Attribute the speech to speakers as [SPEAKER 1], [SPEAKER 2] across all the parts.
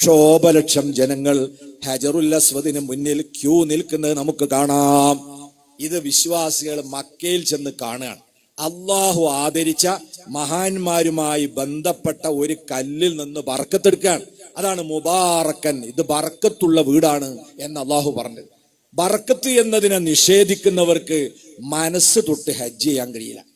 [SPEAKER 1] ലക്ഷോപലക്ഷം ജനങ്ങൾ ഹജറുൽ അസ്വദിന് മുന്നിൽ ക്യൂ നിൽക്കുന്നത് നമുക്ക് കാണാം. ഇത് വിശ്വാസികൾ മക്കയിൽ ചെന്ന് കാണുകയാണ്. അള്ളാഹു ആദരിച്ച മഹാന്മാരുമായി ബന്ധപ്പെട്ട ഒരു കല്ലിൽ നിന്ന് ബറക്കത്തെടുക്കുകയാണ്. അതാണ് മുബാറക്കൻ ഇത് ബറക്കത്തുള്ള വീടാണ് എന്ന് അള്ളാഹു പറഞ്ഞത്. ബറക്കത്ത് എന്നതിനെ നിഷേധിക്കുന്നവർക്ക് മനസ്സ് തൊട്ട് ഹജ്ജ് ചെയ്യാൻ കഴിയില്ല.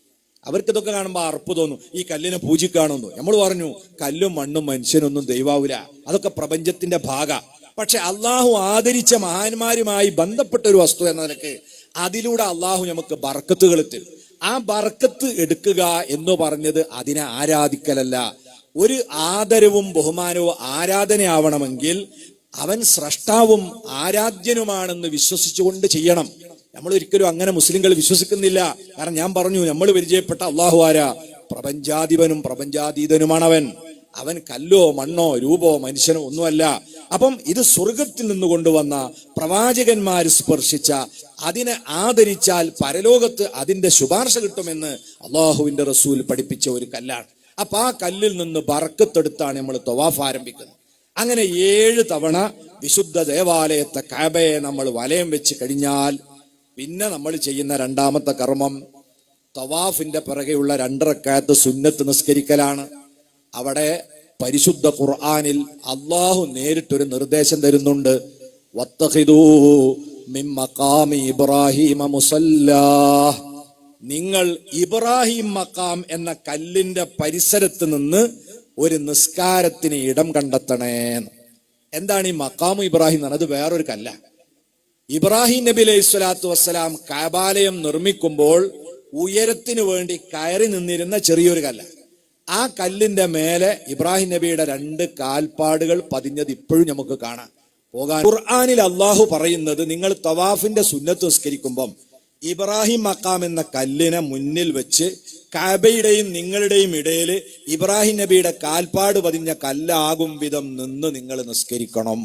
[SPEAKER 1] അവർക്ക് ഇതൊക്കെ കാണുമ്പോൾ അർപ്പ് തോന്നും. ഈ കല്ലിനെ പൂജിക്കാണെന്നു. നമ്മൾ പറഞ്ഞു കല്ലും മണ്ണും മനുഷ്യനൊന്നും ദൈവാവൂല അതൊക്കെ പ്രപഞ്ചത്തിന്റെ ഭാഗ. പക്ഷെ അള്ളാഹു ആദരിച്ച മഹാന്മാരുമായി ബന്ധപ്പെട്ട ഒരു വസ്തു എന്ന നിലയ്ക്ക് അതിലൂടെ അള്ളാഹു നമുക്ക് ബർക്കത്തുകൾ തരും ആ ബർക്കത്ത് എടുക്കുക എന്ന് പറഞ്ഞത് അതിനെ ആരാധിക്കലല്ല. ഒരു ആദരവും ബഹുമാനവും ആരാധനയാവണമെങ്കിൽ അവൻ സ്രഷ്ടാവും ആരാധ്യനുമാണെന്ന് വിശ്വസിച്ചുകൊണ്ട് ചെയ്യണം. നമ്മൾ ഒരിക്കലും അങ്ങനെ മുസ്ലിങ്ങൾ വിശ്വസിക്കുന്നില്ല. കാരണം ഞാൻ പറഞ്ഞു നമ്മൾ പരിചയപ്പെട്ട അള്ളാഹു ആരാ? പ്രപഞ്ചാധിപനും പ്രപഞ്ചാതീതനുമാണ് അവൻ അവൻ കല്ലോ മണ്ണോ രൂപോ മനുഷ്യനോ ഒന്നുമല്ല. അപ്പം ഇത് സ്വർഗത്തിൽ നിന്ന് കൊണ്ടുവന്ന പ്രവാചകന്മാർ സ്പർശിച്ച അതിനെ ആദരിച്ചാൽ പരലോകത്ത് അതിന്റെ ശുപാർശ കിട്ടുമെന്ന് അള്ളാഹുവിന്റെ റസൂൽ പഠിപ്പിച്ച ഒരു കല്ലാണ്. അപ്പൊ ആ കല്ലിൽ നിന്ന് ബറക്കത്തെടുത്താണ് നമ്മൾ തൊവാഫ് ആരംഭിക്കുന്നത്. അങ്ങനെ ഏഴ് തവണ വിശുദ്ധ ദേവാലയത്തെ കാബയെ നമ്മൾ വലയം വെച്ച് കഴിഞ്ഞാൽ പിന്നെ നമ്മൾ ചെയ്യുന്ന രണ്ടാമത്തെ കർമ്മം തവാഫിന്റെ പിറകെയുള്ള രണ്ടരക്കാലത്ത് സുന്നത്ത് നിസ്കരിക്കലാണ്. അവിടെ പരിശുദ്ധ ഖുർആാനിൽ അള്ളാഹു നേരിട്ടൊരു നിർദ്ദേശം തരുന്നുണ്ട്. ഇബ്രാഹിമ മുസല്ലാ. നിങ്ങൾ ഇബ്രാഹിം മക്കാം എന്ന കല്ലിന്റെ പരിസരത്ത് നിന്ന് ഒരു നിസ്കാരത്തിന് ഇടം കണ്ടെത്തണേ എന്താണ് ഈ മക്കാമു ഇബ്രാഹിം എന്ന് പറഞ്ഞത്? വേറൊരു കല്ല. ഇബ്രാഹിം നബി അലൈഹി സ്വലാത്തു വസ്സലാം കാബാലയം നിർമ്മിക്കുമ്പോൾ ഉയരത്തിന് വേണ്ടി കയറി നിന്നിരുന്ന ചെറിയൊരു കല്ല. ആ കല്ലിന്റെ മേലെ ഇബ്രാഹിം നബിയുടെ രണ്ട് കാൽപ്പാടുകൾ പതിഞ്ഞത് ഇപ്പോഴും നമുക്ക് കാണാം. പോകാൻ ഖുർആാനിൽ അള്ളാഹു പറയുന്നത് നിങ്ങൾ തവാഫിന്റെ സുന്നത്ത് നിസ്കരിക്കുമ്പം ഇബ്രാഹിം മക്കാം എന്ന കല്ലിനെ മുന്നിൽ വെച്ച് കാബയുടെയും നിങ്ങളുടെയും ഇടയിൽ ഇബ്രാഹിം നബിയുടെ കാൽപ്പാട് പതിഞ്ഞ കല്ലാകും വിധം നിന്ന് നിങ്ങൾ നിസ്കരിക്കണം.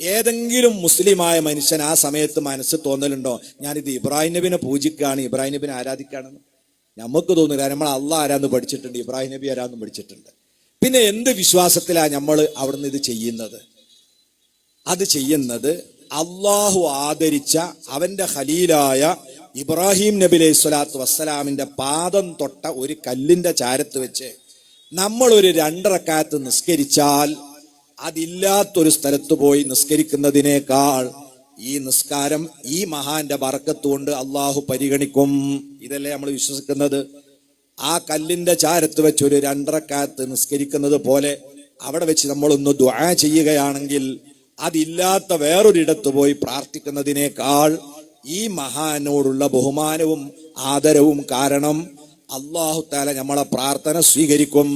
[SPEAKER 1] ഏതെങ്കിലും മുസ്ലിമായ മനുഷ്യൻ ആ സമയത്ത് മനസ്സ് തോന്നലുണ്ടോ? ഞാനിത് ഇബ്രാഹിം നബിനെ പൂജിക്കുകയാണ് ഇബ്രാഹിം നബിനെ ആരാധിക്കുകയാണെന്ന്. നമുക്ക് തോന്നില്ല നമ്മൾ അള്ളാഹ് ആരാന്ന് പഠിച്ചിട്ടുണ്ട് ഇബ്രാഹിം നബി ആരാന്ന് പഠിച്ചിട്ടുണ്ട്. പിന്നെ എന്ത് വിശ്വാസത്തിലാണ് നമ്മൾ അവിടുന്ന് ഇത് ചെയ്യുന്നത്? അത് ചെയ്യുന്നത് അള്ളാഹു ആദരിച്ച അവന്റെ ഖലീലായ ഇബ്രാഹിം നബി അലൈഹി സ്വലാത്തു വസ്സലാമിന്റെ പാദം തൊട്ട ഒരു കല്ലിന്റെ ചാരത്ത് വെച്ച് നമ്മൾ ഒരു രണ്ടറക്കാലത്ത് നിസ്കരിച്ചാൽ അതില്ലാത്തൊരു സ്ഥലത്ത് പോയി നിസ്കരിക്കുന്നതിനേക്കാൾ ഈ നിസ്കാരം ഈ മഹാന്റെ വറക്കത്തുകൊണ്ട് അള്ളാഹു പരിഗണിക്കും. ഇതല്ലേ നമ്മൾ വിശ്വസിക്കുന്നത്? ആ കല്ലിന്റെ ചാരത്ത് വെച്ച് ഒരു രണ്ടരക്കാലത്ത് നിസ്കരിക്കുന്നത് പോലെ അവിടെ വെച്ച് നമ്മളൊന്ന് ദ്വാ ചെയ്യുകയാണെങ്കിൽ അതില്ലാത്ത വേറൊരിടത്ത് പോയി പ്രാർത്ഥിക്കുന്നതിനേക്കാൾ ഈ മഹാനോടുള്ള ബഹുമാനവും ആദരവും കാരണം അള്ളാഹു താല നമ്മളെ പ്രാർത്ഥന സ്വീകരിക്കും.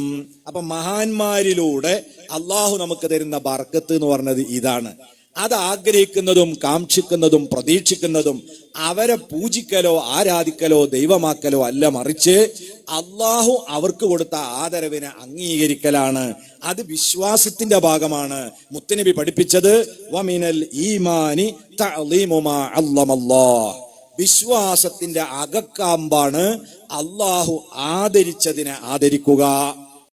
[SPEAKER 1] അപ്പൊ മഹാന്മാരിലൂടെ അള്ളാഹു നമുക്ക് തരുന്ന ബർക്കത്ത് എന്ന് പറഞ്ഞത് ഇതാണ്. അത് ആഗ്രഹിക്കുന്നതും കാക്ഷിക്കുന്നതും പ്രതീക്ഷിക്കുന്നതും അവരെ പൂജിക്കലോ ആരാധിക്കലോ ദൈവമാക്കലോ അല്ല മറിച്ച് അള്ളാഹു അവർക്ക് കൊടുത്ത ആദരവിനെ അംഗീകരിക്കലാണ്. അത് വിശ്വാസത്തിന്റെ ഭാഗമാണ്. മുത്തനബി പഠിപ്പിച്ചത് വമിനൽ ഈമാനി അല്ലമല്ലാഹ്. വിശ്വാസത്തിന്റെ അകക്കാമ്പാണ് അള്ളാഹു ആദരിച്ചതിനെ ആദരിക്കുക.